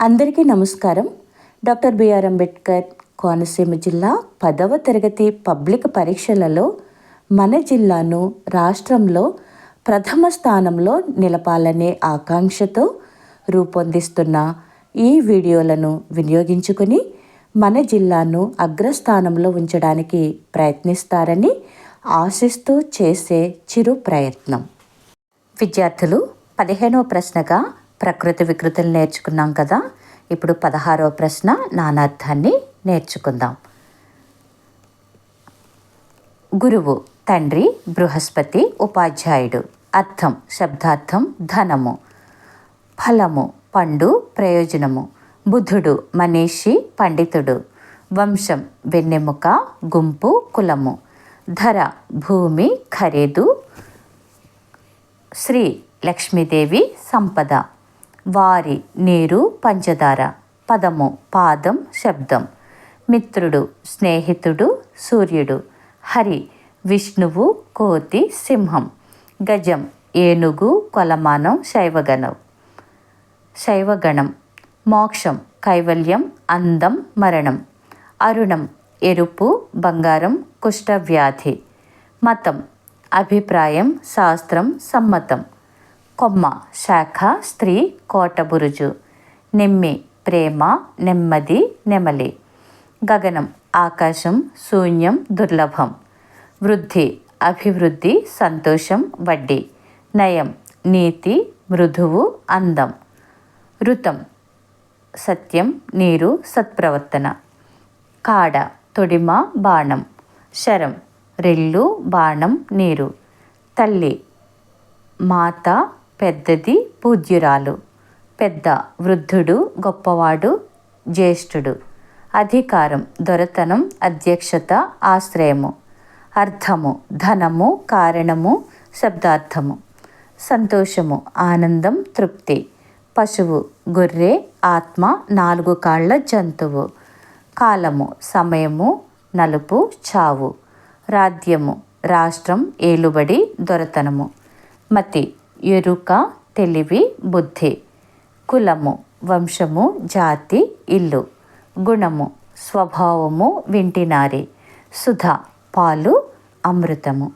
అందరికీ నమస్కారం. Doctor BR Ambedkar Konaseema జిల్లా పదవ తరగతి పబ్లిక్ పరీక్షలలో మన జిల్లాను రాష్ట్రంలో ప్రథమ స్థానంలో నిలపాలనే ఆకాంక్షతో రూపొందిస్తున్న ఈ వీడియోలను వినియోగించుకొని మన జిల్లాను అగ్రస్థానంలో ఉంచడానికి ప్రయత్నిస్తారని ఆశిస్తూ చేసే చిరు ప్రయత్నం. విద్యార్థులు పదిహేనవ ప్రశ్నగా ప్రకృతి వికృతులు నేర్చుకున్నాం కదా. ఇప్పుడు పదహారవ ప్రశ్న నానార్థాన్ని నేర్చుకుందాం. గురువు తండ్రి బృహస్పతి ఉపాధ్యాయుడు. అర్థం శబ్దార్థం ధనము. ఫలము పండు ప్రయోజనము. బుధుడు మనీషి పండితుడు. వంశం వెన్నెముక గుంపు కులము. ధర భూమి ఖరీదు. శ్రీ లక్ష్మీదేవి సంపద. వారి నీరు పంచదార పదము పాదం శబ్దం. మిత్రుడు స్నేహితుడు సూర్యుడు. హరి విష్ణువు కోతి సింహం. గజం ఏనుగు కొలమానం శైవగణం. శైవగణం మోక్షం కైవల్యం అందం మరణం. అరుణం ఎరుపు బంగారం కుష్ఠవ్యాధి. మతం అభిప్రాయం శాస్త్రం సమ్మతం. కొమ్మ శాఖ స్త్రీ కోటబురుజు నిమ్మి ప్రేమ నెమ్మది నెమలి. గగనం ఆకాశం శూన్యం దుర్లభం. వృద్ధి అభివృద్ధి సంతోషం వడ్డీ. నయం నీతి మృదువు అందం. ఋతం సత్యం నీరు సత్ప్రవర్తన. కాడ తొడిమ బాణం. శరం రెల్లు బాణం నీరు. తల్లి మాత పెద్దది పూజ్యురాలు. పెద్ద వృద్ధుడు గొప్పవాడు జ్యేష్ఠుడు. అధికారం దొరతనం అధ్యక్షత ఆశ్రయము. అర్థము ధనము కారణము శబ్దార్థము. సంతోషము ఆనందం తృప్తి. పశువు గొర్రె ఆత్మ నాలుగు కాళ్ళ జంతువు. కాలము సమయము నలుపు చావు. రాజ్యము రాష్ట్రం ఏలుబడి దొరతనము. మతి ఎరుక తెలివి బుద్ధి కులము వంశము జాతి ఇల్లు గుణము స్వభావము వింటినారి సుధ పాలు అమృతము.